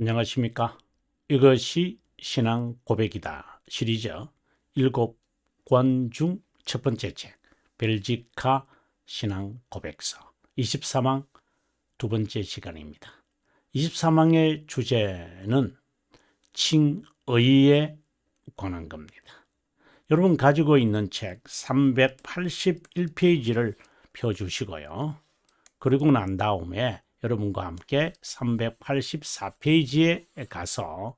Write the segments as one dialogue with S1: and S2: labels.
S1: 안녕하십니까. 이것이 신앙 고백이다 시리즈 일곱 권 중 첫 번째 책 벨지카 신앙 고백서 23항 두 번째 시간입니다. 23항의 주제는 칭의에 관한 겁니다. 여러분 가지고 있는 책 381페이지를 펴주시고요. 그리고 난 다음에 여러분과 함께 384페이지에 가서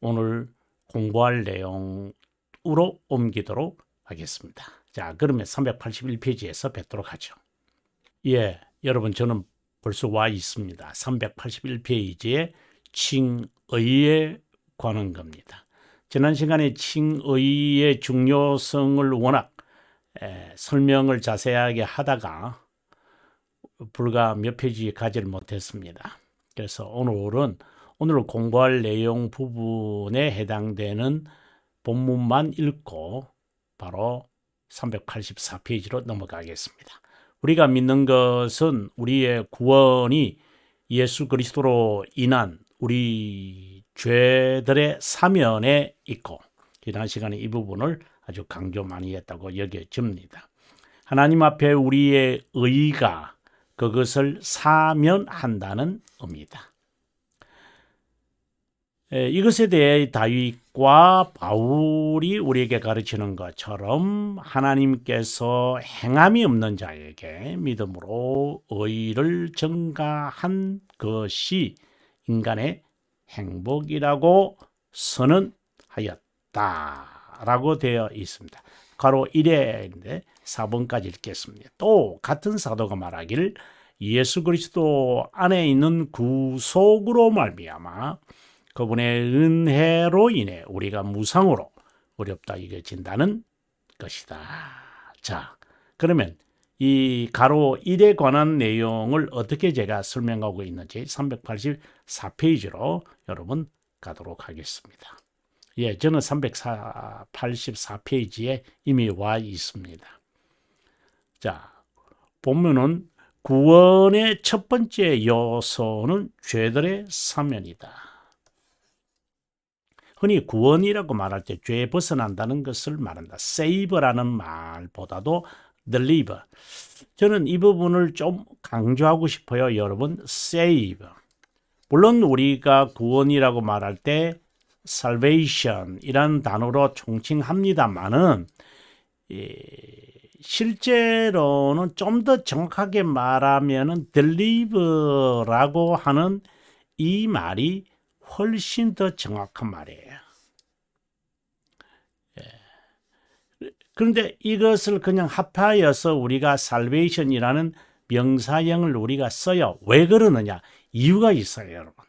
S1: 오늘 공부할 내용으로 옮기도록 하겠습니다. 자, 그러면 381페이지에서 뵙도록 하죠. 예, 여러분 저는 벌써 와 있습니다. 381페이지에 칭의에 관한 겁니다. 지난 시간에 칭의의 중요성을 워낙 에, 설명을 자세하게 하다가 불과 몇 페이지 가지를 못했습니다. 그래서 오늘은 오늘 공부할 내용 부분에 해당되는 본문만 읽고 바로 384페이지로 넘어가겠습니다. 우리가 믿는 것은 우리의 구원이 예수 그리스도로 인한 우리 죄들의 사면에 있고 지난 시간에 이 부분을 아주 강조 많이 했다고 여겨집니다. 하나님 앞에 우리의 의가 그것을 사면한다는 의미다. 이것에 대해 다윗과 바울이 우리에게 가르치는 것처럼 하나님께서 행함이 없는 자에게 믿음으로 의를 증가한 것이 인간의 행복이라고 선언하였다라고 되어 있습니다. 가로 1회인데 4번까지 읽겠습니다. 또 같은 사도가 말하기를 예수 그리스도 안에 있는 구속으로 말미암아 그분의 은혜로 인해 우리가 무상으로 어렵다 여겨진다는 것이다. 자, 그러면 이 가로 1에 관한 내용을 어떻게 제가 설명하고 있는지 384페이지로 여러분 가도록 하겠습니다. 예, 저는 384페이지에 이미 와 있습니다. 자, 보면은 구원의 첫 번째 요소는 죄들의 사면이다. 흔히 구원이라고 말할 때죄 벗어난다는 것을 말한다. save라는 말보다도 deliver. 저는 이 부분을 좀 강조하고 싶어요. 여러분, save. 물론 우리가 구원이라고 말할 때 salvation 이란 단어로 총칭합니다만은 예, 실제로는 좀 더 정확하게 말하면은 deliver라고 하는 이 말이 훨씬 더 정확한 말이에요. 예. 그런데 이것을 그냥 합하여서 우리가 salvation이라는 명사형을 우리가 써요. 왜 그러느냐? 이유가 있어요, 여러분.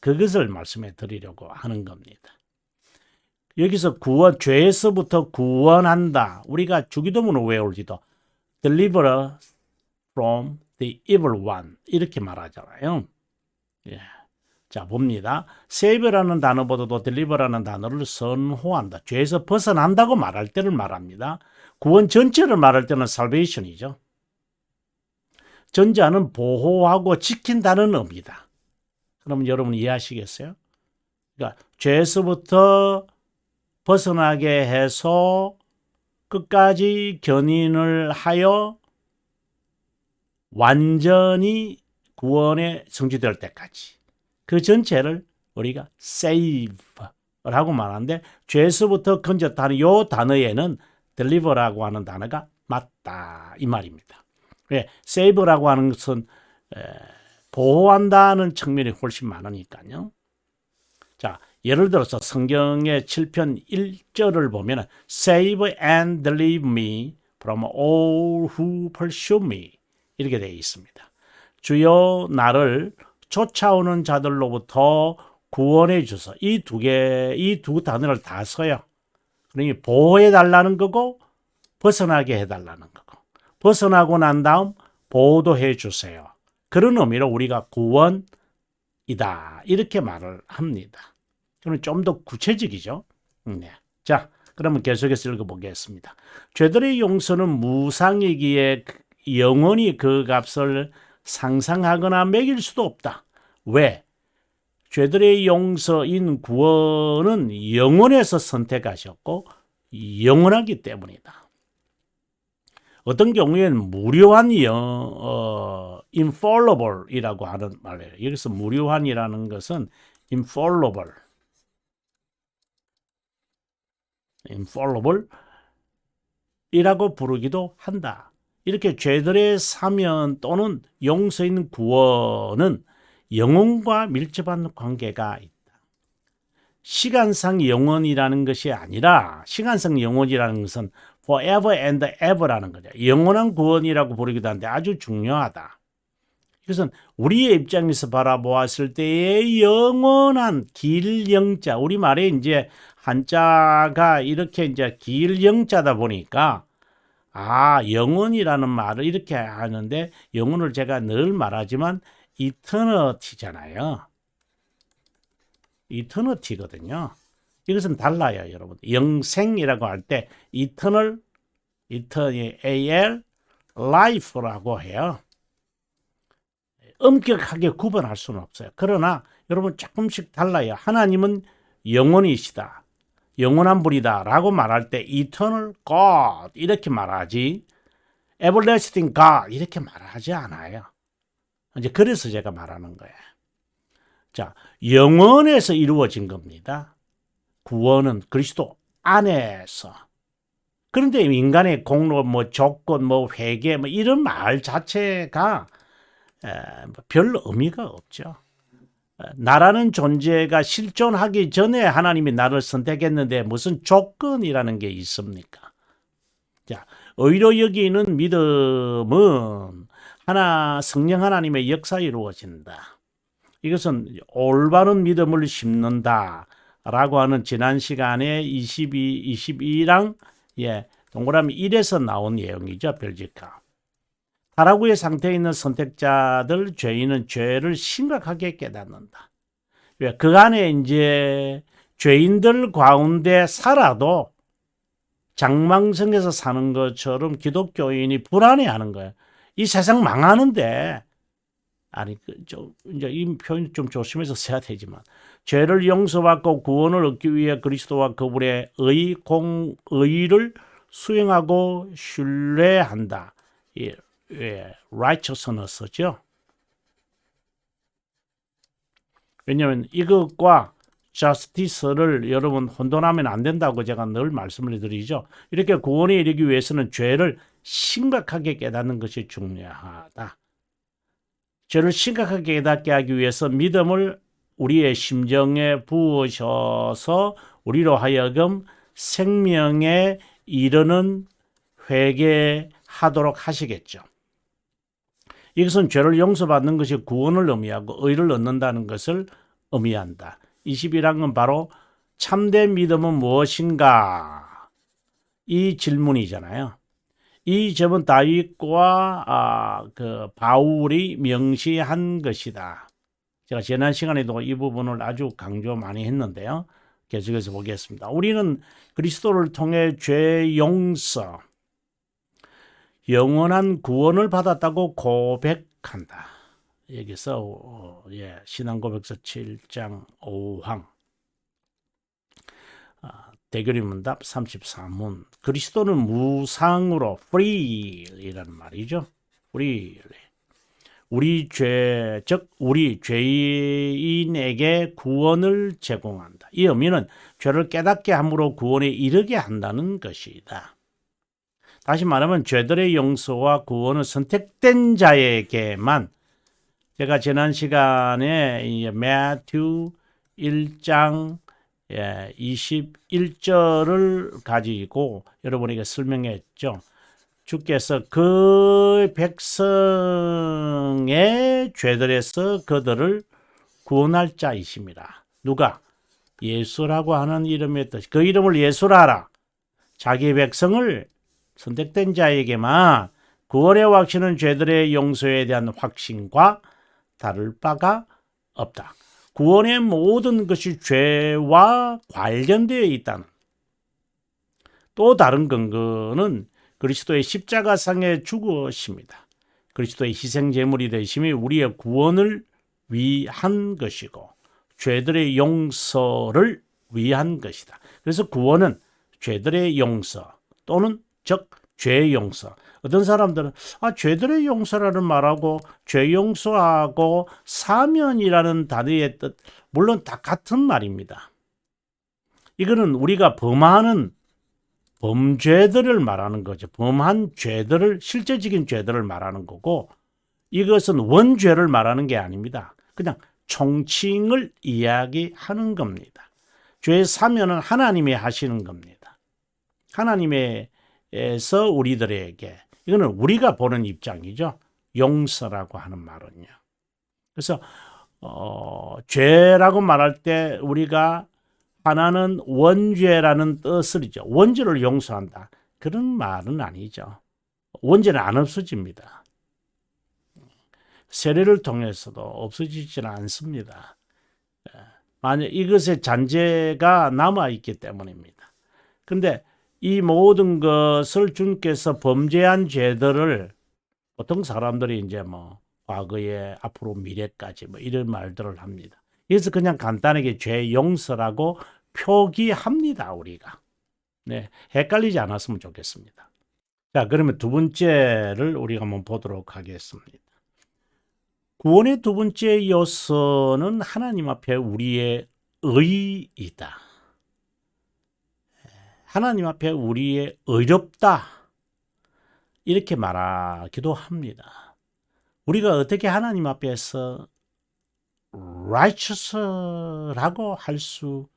S1: 그것을 말씀해 드리려고 하는 겁니다. 여기서 구원, 죄에서부터 구원한다. 우리가 주기도문을 외울지도 deliver from the evil one 이렇게 말하잖아요. 예. 자 봅니다. save라는 단어보다도 deliver라는 단어를 선호한다. 죄에서 벗어난다고 말할 때를 말합니다. 구원 전체를 말할 때는 salvation이죠. 전자는 보호하고 지킨다는 의미다. 그러면 여러분 이해하시겠어요? 그러니까 죄에서부터 벗어나게 해서 끝까지 견인을 하여 완전히 구원에 성취될 때까지 그 전체를 우리가 save라고 말하는데 죄에서부터 건졌다는 이 단어에는 deliver라고 하는 단어가 맞다 이 말입니다. 왜 save라고 하는 것은 에, 보호한다는 측면이 훨씬 많으니까요. 자, 예를 들어서 성경의 7편 1절을 보면 save and deliver me from all who pursue me 이렇게 되어 있습니다. 주여 나를 쫓아오는 자들로부터 구원해 주소. 이 두 개, 이 두 단어를 다 써요. 그러니 보호해 달라는 거고 벗어나게 해 달라는 거고. 벗어나고 난 다음 보호도 해 주세요. 그런 의미로 우리가 구원이다. 이렇게 말을 합니다. 그럼 좀 더 구체적이죠. 네. 자, 그러면 계속해서 읽어보겠습니다. 죄들의 용서는 무상이기에 영원히 그 값을 상상하거나 매길 수도 없다. 왜? 죄들의 용서인 구원은 영원에서 선택하셨고 영원하기 때문이다. 어떤 경우에는 무료한 영, 어, infallible이라고 하는 말이에요. 여기서 무료한이라는 것은 infallible, infallible 이라고 부르기도 한다. 이렇게 죄들의 사면 또는 용서인 구원은 영혼과 밀접한 관계가 있다. 시간상 영원이라는 것이 아니라 시간상 영원이라는 것은 forever and ever라는 거죠. 영원한 구원이라고 부르기도 하는데 아주 중요하다. 이것은 우리의 입장에서 바라보았을 때의 영원한 길영자 우리 말에 이제 한자가 이렇게 이제 길영자다 보니까 아 영원이라는 말을 이렇게 하는데 영원을 제가 늘 말하지만 이터너티잖아요. 이터너티거든요. 이것은 달라요, 여러분. 영생이라고 할 때 이터널, 이터니 AL, life라고 해요. 엄격하게 구분할 수는 없어요. 그러나 여러분 조금씩 달라요. 하나님은 영원이시다. 영원한 분이다 라고 말할 때 eternal God 이렇게 말하지 everlasting God 이렇게 말하지 않아요. 이제 그래서 제가 말하는 거예요. 자, 영원에서 이루어진 겁니다. 구원은 그리스도 안에서. 그런데 인간의 공로, 뭐 조건, 뭐 회개, 뭐 이런 말 자체가 에, 뭐별 의미가 없죠. 나라는 존재가 실존하기 전에 하나님이 나를 선택했는데 무슨 조건이라는 게 있습니까? 자, 의로 여기는 믿음은 하나 성령 하나님의 역사 이루어진다. 이것은 올바른 믿음을 심는다라고 하는 지난 시간에 22 22랑 예, 동그라미 1에서 나온 내용이죠, 별지카. 타라구의 상태에 있는 선택자들 죄인은 죄를 심각하게 깨닫는다. 왜? 그 안에 이제 죄인들 가운데 살아도 장망성에서 사는 것처럼 기독교인이 불안해하는 거예요. 이 세상 망하는데 아니 그좀 이제 이 표현 좀 조심해서 써야 되지만 죄를 용서받고 구원을 얻기 위해 그리스도와 그분의 의 공의를 수행하고 신뢰한다. 예, 예, righteousness죠. 왜냐하면 이것과 justice를 여러분 혼돈하면 안 된다고 제가 늘 말씀을 드리죠. 이렇게 구원에 이르기 위해서는 죄를 심각하게 깨닫는 것이 중요하다. 죄를 심각하게 깨닫게 하기 위해서 믿음을 우리의 심정에 부으셔서 우리로 하여금 생명에 이르는 회개하도록 하시겠죠. 이것은 죄를 용서받는 것이 구원을 의미하고 의를 얻는다는 것을 의미한다. 21항은 바로 참된 믿음은 무엇인가? 이 질문이잖아요. 이 점은 다윗과 아, 그 바울이 명시한 것이다. 제가 지난 시간에도 이 부분을 아주 강조 많이 했는데요. 계속해서 보겠습니다. 우리는 그리스도를 통해 죄 용서, 영원한 구원을 받았다고 고백한다. 여기서 어, 예, 신앙고백서 7장 5항 아, 대결의 문답 34문 그리스도는 무상으로 free라는 말이죠. free 우리 죄, 즉 우리 죄인에게 구원을 제공한다. 이 의미는 죄를 깨닫게 함으로 구원에 이르게 한다는 것이다. 다시 말하면 죄들의 용서와 구원은 선택된 자에게만 제가 지난 시간에 매튜 1장 21절을 가지고 여러분에게 설명했죠. 주께서 그 백성의 죄들에서 그들을 구원할 자이십니다. 누가? 예수라고 하는 이름의 뜻. 그 이름을 예수라 자기 백성을 선택된 자에게만 구원의 확신은 죄들의 용서에 대한 확신과 다를 바가 없다. 구원의 모든 것이 죄와 관련되어 있다는 또 다른 근거는 그리스도의 십자가상의 죽으십니다. 그리스도의 희생 제물이 되심이 우리의 구원을 위한 것이고 죄들의 용서를 위한 것이다. 그래서 구원은 죄들의 용서 또는 즉 죄의 용서. 어떤 사람들은 아 죄들의 용서라는 말하고 죄 용서하고 사면이라는 단어의 뜻 물론 다 같은 말입니다. 이거는 우리가 범하는 범죄들을 말하는 거죠. 범한 죄들을 실제적인 죄들을 말하는 거고 이것은 원죄를 말하는 게 아닙니다. 그냥 총칭을 이야기하는 겁니다. 죄 사면은 하나님이 하시는 겁니다. 하나님 에서 우리들에게 이거는 우리가 보는 입장이죠. 용서라고 하는 말은요. 그래서 어, 죄라고 말할 때 우리가 하나는 원죄라는 뜻을이죠. 원죄를 용서한다. 그런 말은 아니죠. 원죄는 안 없어집니다. 세례를 통해서도 없어지지는 않습니다. 예. 만약 이것의 잔재가 남아 있기 때문입니다. 근데 이 모든 것을 주님께서 범죄한 죄들을 보통 사람들이 이제 뭐 과거에 앞으로 미래까지 뭐 이런 말들을 합니다. 그래서 그냥 간단하게 죄 용서라고 표기합니다, 우리가. 네, 헷갈리지 않았으면 좋겠습니다. 자, 그러면 두 번째를 우리가 한번 보도록 하겠습니다. 구원의 두 번째 요소는 하나님 앞에 우리의 의이다. 하나님 앞에 우리의 의롭다. 이렇게 말하기도 합니다. 우리가 어떻게 하나님 앞에서 righteous라고 할 수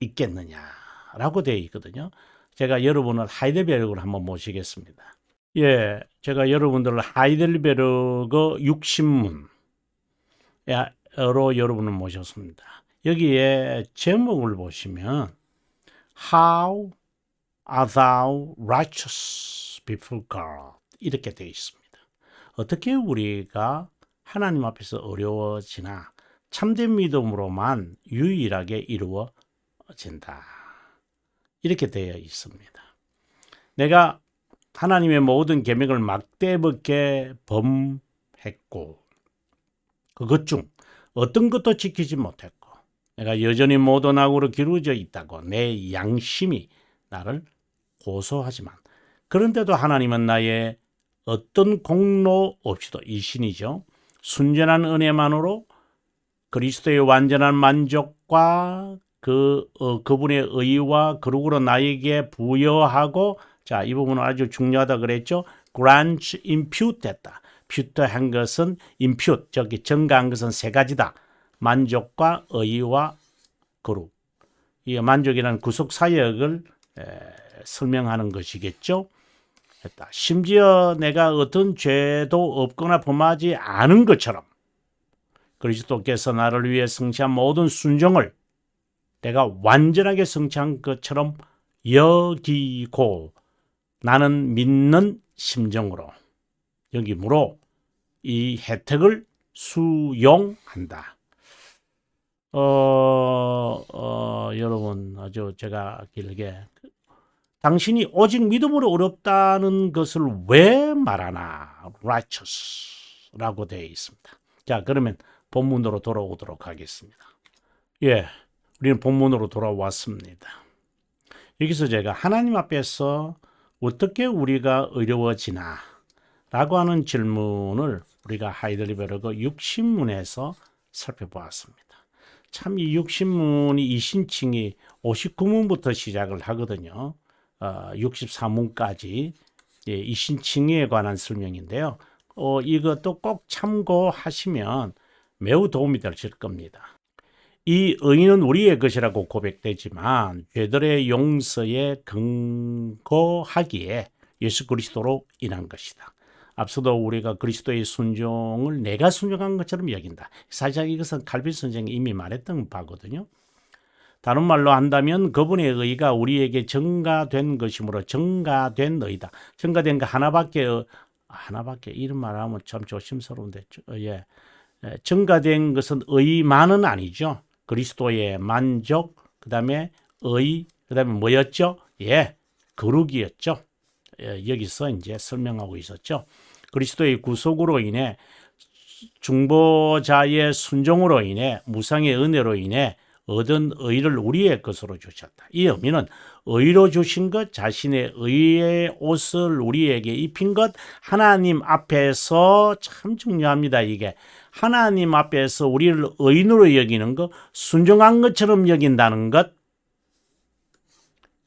S1: 있겠느냐라고 되어 있거든요. 제가 여러분을 하이델베르그로 한번 모시겠습니다. 예, 제가 여러분들을 하이델베르그 60문으로 여러분을 모셨습니다. 여기에 제목을 보시면 How are thou righteous before God? 이렇게 되어 있습니다. 어떻게 우리가 하나님 앞에서 어려워지나 참된 믿음으로만 유일하게 이루어진다. 이렇게 되어 있습니다. 내가 하나님의 모든 계명을 막대먹게 범했고 그것 중 어떤 것도 지키지 못했고 내가 여전히 모든 악으로 기루어져 있다고 내 양심이 나를 고소하지만 그런데도 하나님은 나의 어떤 공로 없이도 이 신이죠. 순전한 은혜만으로 그리스도의 완전한 만족과 그 어, 그분의 의와 거룩으로 나에게 부여하고 자, 이 부분은 아주 중요하다 그랬죠. grant impute 됐다. 퓨트한 것은 impute 저기 증가한 것은 세 가지다. 만족과 의와 거룩. 이 만족이라는 구속 사역을 에, 설명하는 것이겠죠. 했다. 심지어 내가 어떤 죄도 없거나 범하지 않은 것처럼 그리스도께서 나를 위해 성취한 모든 순종을 내가 완전하게 성취한 것처럼 여기고 나는 믿는 심정으로 여기므로 이 혜택을 수용한다. 어, 어, 여러분 아주 제가 길게 당신이 오직 믿음으로 어렵다는 것을 왜 말하나 righteous라고 되어 있습니다. 자 그러면 본문으로 돌아오도록 하겠습니다. 예, 우리는 본문으로 돌아왔습니다. 여기서 제가 하나님 앞에서 어떻게 우리가 어려워지나 라고 하는 질문을 우리가 하이델베르그 60문에서 살펴보았습니다. 참 이 60문이 이 신칭이 59문부터 시작을 하거든요. 어, 63문까지 예, 이 신칭에 관한 설명인데요. 어, 이것도 꼭 참고하시면 매우 도움이 되실 겁니다. 이 의인은 우리의 것이라고 고백되지만 죄들의 용서에 근거하기에 예수 그리스도로 인한 것이다. 앞서도 우리가 그리스도의 순종을 내가 순종한 것처럼 여긴다. 사실 이것은 칼빈 선생이 이미 말했던 바거든요. 다른 말로 한다면 그분의 의가 우리에게 증가된 것이므로 증가된 의다. 증가된 거 하나밖에 하나밖에 이런 말하면 참 조심스러운데 예. 증가된 것은 의만은 아니죠. 그리스도의 만족, 그 다음에 의, 그 다음에 뭐였죠? 예, 거룩이었죠. 예, 여기서 이제 설명하고 있었죠. 그리스도의 구속으로 인해 중보자의 순종으로 인해 무상의 은혜로 인해 얻은 의를 우리의 것으로 주셨다. 이 의미는 의로 주신 것, 자신의 의의 옷을 우리에게 입힌 것, 하나님 앞에서 참 중요합니다. 이게 하나님 앞에서 우리를 의인으로 여기는 것, 순종한 것처럼 여긴다는 것.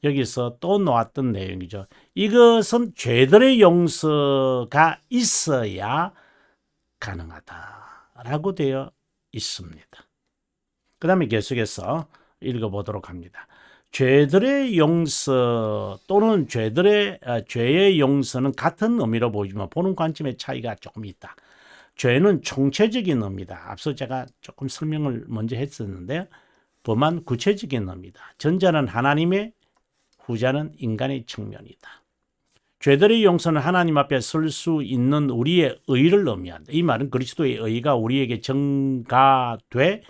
S1: 여기서 또 놓았던 내용이죠. 이것은 죄들의 용서가 있어야 가능하다라고 되어 있습니다. 그 다음에 계속해서 읽어보도록 합니다. 죄들의 용서 또는 죄들의 아, 죄의 용서는 같은 의미로 보이지만 보는 관점의 차이가 조금 있다. 죄는 총체적인 의미다. 앞서 제가 조금 설명을 먼저 했었는데요. 범한 구체적인 의미다. 전자는 하나님의 후자는 인간의 측면이다. 죄들의 용서는 하나님 앞에 설 수 있는 우리의 의를 의미한다. 이 말은 그리스도의 의가 우리에게 증가돼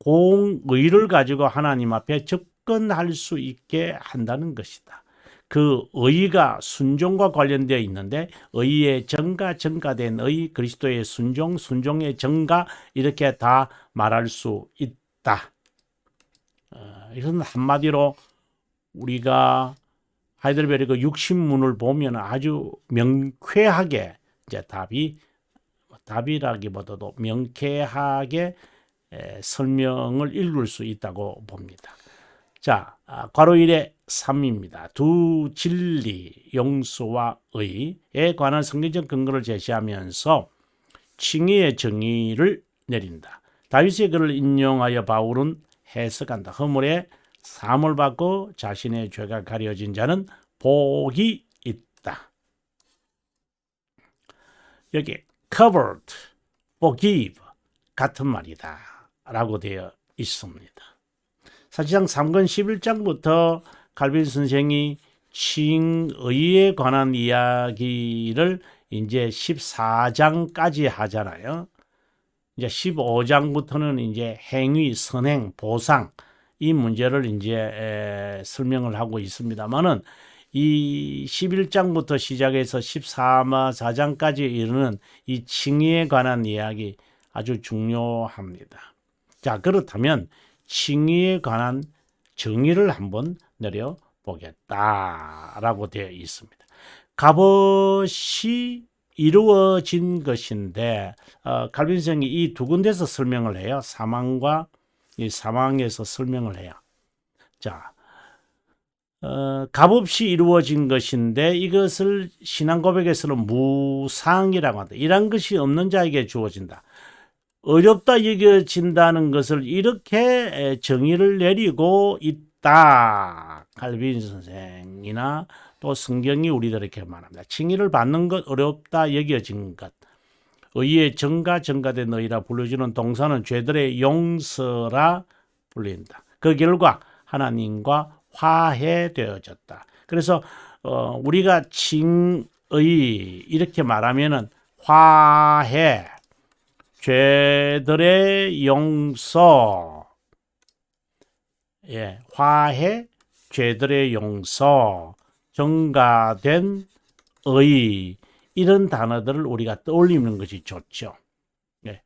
S1: 공의를 가지고 하나님 앞에 접근할 수 있게 한다는 것이다. 그 의가 순종과 관련되어 있는데 의의 증가, 증가된 의, 그리스도의 순종, 순종의 증가 이렇게 다 말할 수 있다. 어, 이것은 한마디로 우리가 하이델베르그 육신문을 보면 아주 명쾌하게 이제 답이 답이라기보다도 명쾌하게 에, 설명을 읽을 수 있다고 봅니다. 자, 아, 괄호 1의 3입니다. 두 진리, 용서와 의에 관한 성경적 근거를 제시하면서 칭의의 정의를 내린다. 다윗의 글을 인용하여 바울은 해석한다. 허물에 사함을 받고 자신의 죄가 가려진 자는 복이 있다. 여기 covered, forgive 같은 말이다. 라고 되어 있습니다. 사실상 3권 11장부터 칼빈 선생이 칭의에 관한 이야기를 이제 14장까지 하잖아요. 이제 15장부터는 이제 행위, 선행, 보상 이 문제를 이제 에, 설명을 하고 있습니다만은 이 11장부터 시작해서 14장까지 이르는 이 칭의에 관한 이야기 아주 중요합니다. 자, 그렇다면 칭의에 관한 정의를 한번 내려 보겠다라고 되어 있습니다. 값이 이루어진 것인데 어, 갈빈성이 이 두 군데서 설명을 해요. 사망과 이 사망에서 설명을 해요. 자, 어, 값없이 이루어진 것인데 이것을 신앙 고백에서는 무상이라고 한다. 이런 것이 없는 자에게 주어진다. 어렵다 여겨진다는 것을 이렇게 정의를 내리고 있다. 칼빈 선생이나 또 성경이 우리들에게 말합니다. 칭의를 받는 것 어렵다 여겨진 것. 의의 정가 정가된 의라 불러주는 동사는 죄들의 용서라 불린다. 그 결과 하나님과 화해되어졌다. 그래서 어, 우리가 칭의 이렇게 말하면은 화해 죄들의 용서, 예, 화해, 죄들의 용서, 정가된 의, 이런 단어들을 우리가 떠올리는 것이 좋죠. 예,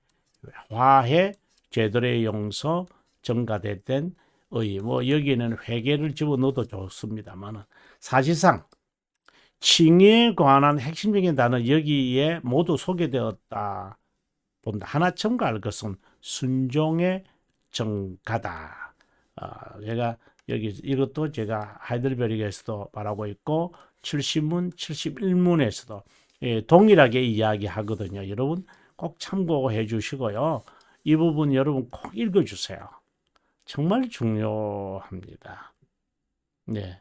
S1: 화해, 죄들의 용서, 정가된 의, 뭐 여기에는 회개를 집어넣어도 좋습니다만 사실상 칭의에 관한 핵심적인 단어 여기에 모두 소개되었다. 본다. 하나 첨가할 것은 순종의 정가다. 어, 제가 여기 이것도 제가 하이델베르크에서도 말하고 있고 70문, 71문에서도 예, 동일하게 이야기하거든요. 여러분 꼭 참고해 주시고요. 이 부분 여러분 꼭 읽어 주세요. 정말 중요합니다. 네.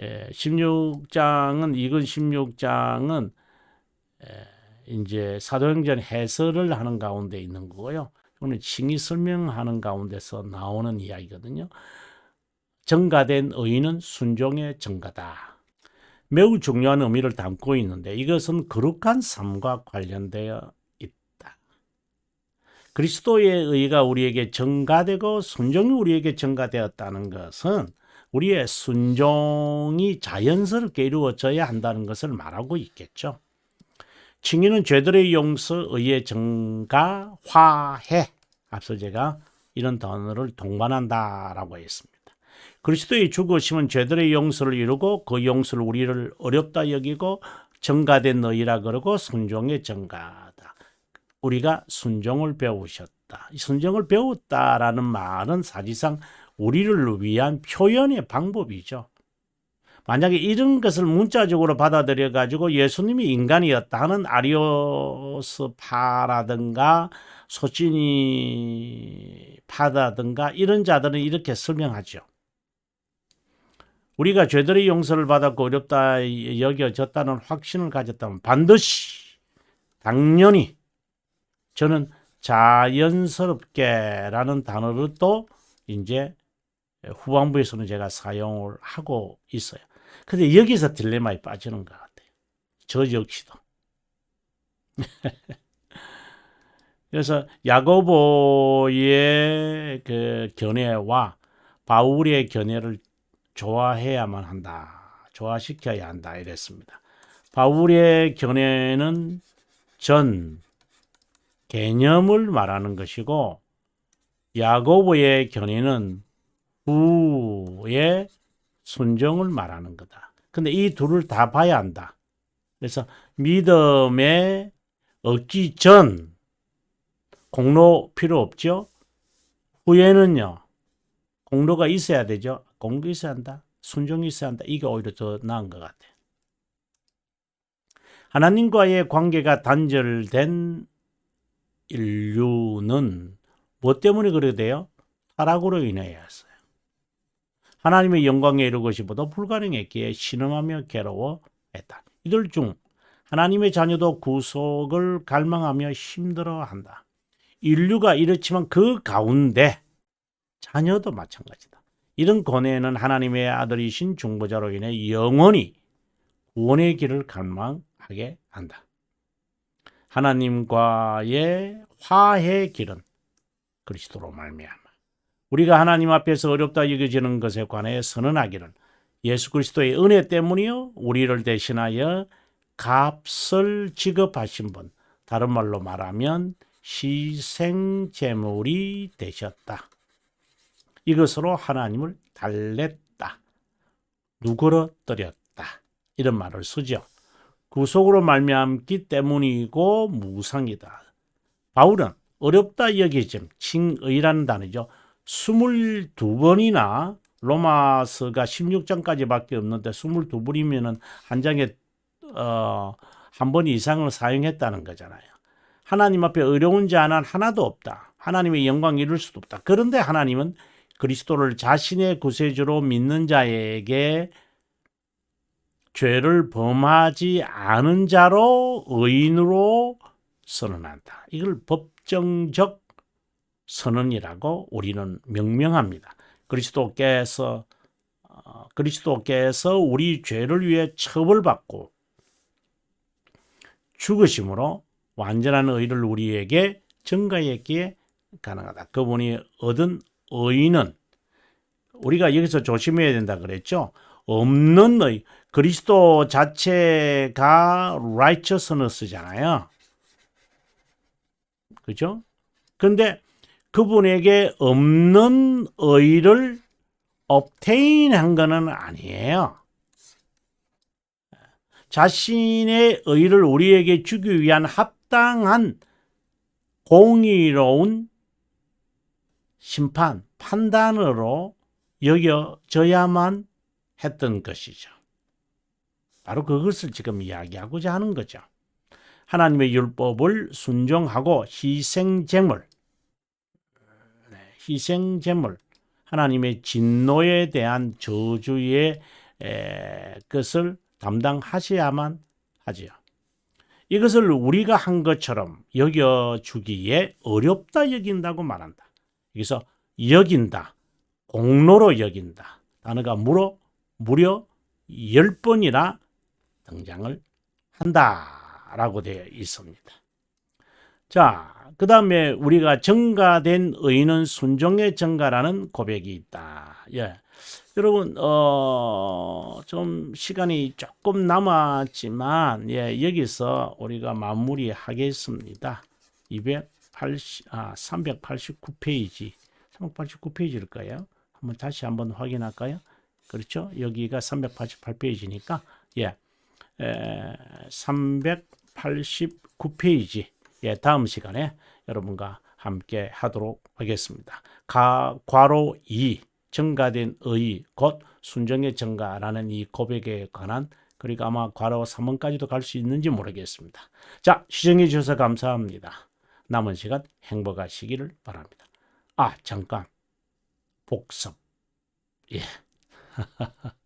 S1: 예, 16장은 이건 16장은 예, 이제 사도행전 해설을 하는 가운데 있는 거고요. 오늘 칭의 설명하는 가운데서 나오는 이야기거든요. 정가된 의는 순종의 정가다. 매우 중요한 의미를 담고 있는데 이것은 거룩한 삶과 관련되어 있다. 그리스도의 의가 우리에게 정가되고 순종이 우리에게 정가되었다는 것은 우리의 순종이 자연스럽게 이루어져야 한다는 것을 말하고 있겠죠. 칭의는 죄들의 용서, 의의 증가, 화해. 앞서 제가 이런 단어를 동반한다라고 했습니다. 그리스도의 죽으심은 죄들의 용서를 이루고 그 용서를 우리를 어렵다 여기고 증가된 너희라 그러고 순종의 증가다. 우리가 순종을 배우셨다. 이 순종을 배웠다라는 말은 사실상 우리를 위한 표현의 방법이죠. 만약에 이런 것을 문자적으로 받아들여 가지고 예수님이 인간이었다 하는 아리오스파라든가 소진이 파다든가 이런 자들은 이렇게 설명하죠. 우리가 죄들의 용서를 받았고 어렵다 여겨졌다는 확신을 가졌다면 반드시 당연히 저는 자연스럽게라는 단어를 또 이제 후반부에서는 제가 사용을 하고 있어요. 근데 여기서 딜레마에 빠지는 것 같아요. 저 역시도. 그래서 야고보의 그 견해와 바울의 견해를 좋아해야만 한다. 좋아시켜야 한다. 이랬습니다. 바울의 견해는 전 개념을 말하는 것이고 야고보의 견해는 후의 순종을 말하는 거다. 근데 이 둘을 다 봐야 한다. 그래서 믿음에 얻기 전 공로 필요 없죠. 후에는요. 공로가 있어야 되죠. 공로 있어야 한다. 순종이 있어야 한다. 이게 오히려 더 나은 것 같아요. 하나님과의 관계가 단절된 인류는 뭐 때문에 그래 돼요? 타락으로 인하여였어요. 하나님의 영광에 싶어도 불가능했기에 신음하며 괴로워했다. 이들 중 하나님의 자녀도 구속을 갈망하며 힘들어한다. 인류가 이렇지만 그 가운데 자녀도 마찬가지다. 이런 고뇌는 하나님의 아들이신 중보자로 인해 영원히 구원의 길을 갈망하게 한다. 하나님과의 화해 길은 그리스도로 말미암아 우리가 하나님 앞에서 어렵다 여겨지는 것에 관해 선언하기를 예수 그리스도의 은혜 때문이요 우리를 대신하여 값을 지급하신 분 다른 말로 말하면 희생 제물이 되셨다. 이것으로 하나님을 달랬다. 누그러뜨렸다. 이런 말을 쓰죠. 구속으로 말미암기 때문이고 무상이다. 바울은 어렵다 여기짐, 칭의라는 단어죠. 22번이나 로마서가 16장까지밖에 없는데 22번이면은 한 장에 어, 한 번 이상을 사용했다는 거잖아요. 하나님 앞에 어려운 자는 하나도 없다. 하나님의 영광 이룰 수도 없다. 그런데 하나님은 그리스도를 자신의 구세주로 믿는 자에게 죄를 범하지 않은 자로 의인으로 선언한다. 이걸 법정적 선언이라고 우리는 명명합니다. 그리스도께서 어, 그리스도께서 우리 죄를 위해 처벌받고 죽으심으로 완전한 의를 우리에게 증가했기에 가능하다. 그분이 얻은 의는 우리가 여기서 조심해야 된다 그랬죠. 없는 의 그리스도 자체가 righteousness잖아요. 그죠? 근데 그분에게 없는 의를 obtain 한 거는 아니에요. 자신의 의를 우리에게 주기 위한 합당한 공의로운 심판, 판단으로 여겨져야만 했던 것이죠. 바로 그것을 지금 이야기하고자 하는 거죠. 하나님의 율법을 순종하고 희생제물, 네, 희생 제물, 하나님의 진노에 대한 저주의 것을 담당하셔야만 하지요. 이것을 우리가 한 것처럼 여겨주기에 어렵다 여긴다고 말한다. 여기서 여긴다, 공로로 여긴다. 단어가 무려, 무려 10번이나 등장을 한다라고 되어 있습니다. 자, 그 다음에 우리가 증가된 의는 순종의 증가라는 고백이 있다. 예. 여러분, 어, 좀 시간이 조금 남았지만, 예, 여기서 우리가 마무리 하겠습니다. 280, 아, 389페이지. 389페이지일 거예요. 한번 다시 한번 확인할까요? 그렇죠? 여기가 388페이지니까, 예, 에, 389페이지. 예, 다음 시간에 여러분과 함께 하도록 하겠습니다. 가, 괄호 2. 증가된 의, 곧 순정의 증가라는 이 고백에 관한 그리고 아마 괄호 3원까지도 갈 수 있는지 모르겠습니다. 자, 시청해 주셔서 감사합니다. 남은 시간 행복하시기를 바랍니다. 아, 잠깐. 복습. 예.